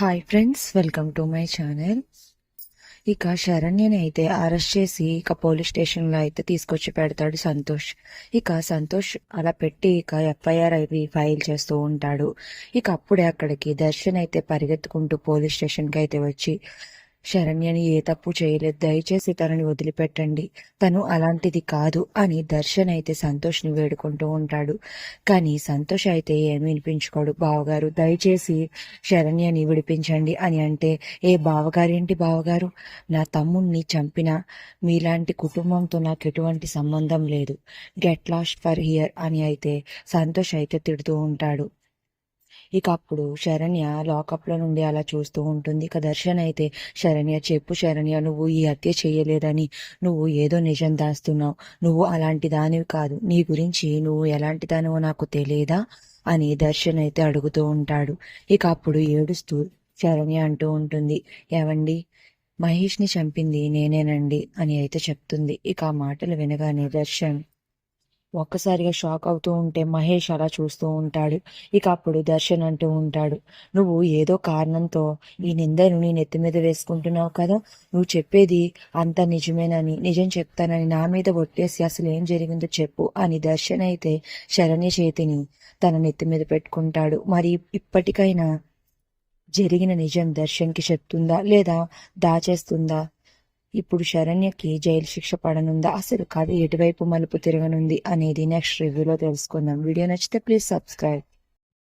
Hi friends welcome to my channel ఇక శరణ్యని అయితే అరెస్ట్ చేసి ఇక పోలీస్ స్టేషన్లో అయితే తీసుకొచ్చి పెడతాడు సంతోష్. ఇక సంతోష్ అలా పెట్టి ఇక ఎఫ్ఐఆర్ అవి ఫైల్ చేస్తూ ఉంటాడు. ఇక అప్పుడే అక్కడికి దర్శన్ అయితే పరిగెత్తుకుంటూ పోలీస్ స్టేషన్కి అయితే వచ్చి శరణ్యని ఏ తప్పు చేయలేదు. దయచేసి తనని వదిలిపెట్టండి. తను అలాంటిది కాదు అని దర్శన్ అయితే సంతోష్ని వేడుకుంటూ ఉంటాడు. కానీ సంతోష్ అయితే ఏమి వినిపించుకోడు. బావగారు దయచేసి శరణ్యని విడిపించండి అని అంటే ఏ బావగారేంటి బావగారు? నా తమ్ముణ్ణి చంపిన మీలాంటి కుటుంబంతో నాకు ఎటువంటి సంబంధం లేదు. గెట్ లాస్ట్ ఫర్ హియర్ అని అయితే సంతోష్ అయితే తిడుతూ ఉంటాడు. ఇక అప్పుడు శరణ్య లాకప్లో నుండి అలా చూస్తూ ఉంటుంది. ఇక దర్శన్ అయితే శరణ్య చెప్పు శరణ్య నువ్వు ఈ హత్య చేయలేదని నువ్వు ఏదో నిజం దాస్తున్నావు. నువ్వు అలాంటి దానివి కాదు. నీ గురించి నువ్వు ఎలాంటి దానివో నాకు తెలియదా? అని దర్శన్ అయితే అడుగుతూ ఉంటాడు. ఇక అప్పుడు ఏడుస్తూ శరణ్య అంటూ ఉంటుంది ఏవండి? మహేష్ని చంపింది నేనేనండి అని అయితే చెప్తుంది. ఇక ఆ మాటలు వినగానే దర్శన్ ఒక్కసారిగా షాక్ అవుతూ ఉంటే మహేష్ అలా చూస్తూ ఉంటాడు. ఇక అప్పుడు దర్శన్ అంటూ ఉంటాడు నువ్వు ఏదో కారణంతో ఈ నిందను నీ నెత్తి మీద వేసుకుంటున్నావు కదా? నువ్వు చెప్పేది అంత నిజమేనని నిజం చెప్తానని నా మీద ఒట్టేసి అసలు ఏం జరిగిందో చెప్పు అని దర్శన్ అయితే శరణ్య చేతిని తన నెత్తి మీద పెట్టుకుంటాడు. మరి ఇప్పటికైనా జరిగిన నిజం దర్శన్కి చెప్తుందా లేదా దాచేస్తుందా? ఇప్పుడు శరణ్యకి జైలు శిక్ష పడనుందా? అసలు కథ ఎటువైపు మలుపు తిరగనుంది? అనేది నెక్స్ట్ రివ్యూలో తెలుసుకుందాం. వీడియో నచ్చితే ప్లీజ్ సబ్స్క్రైబ్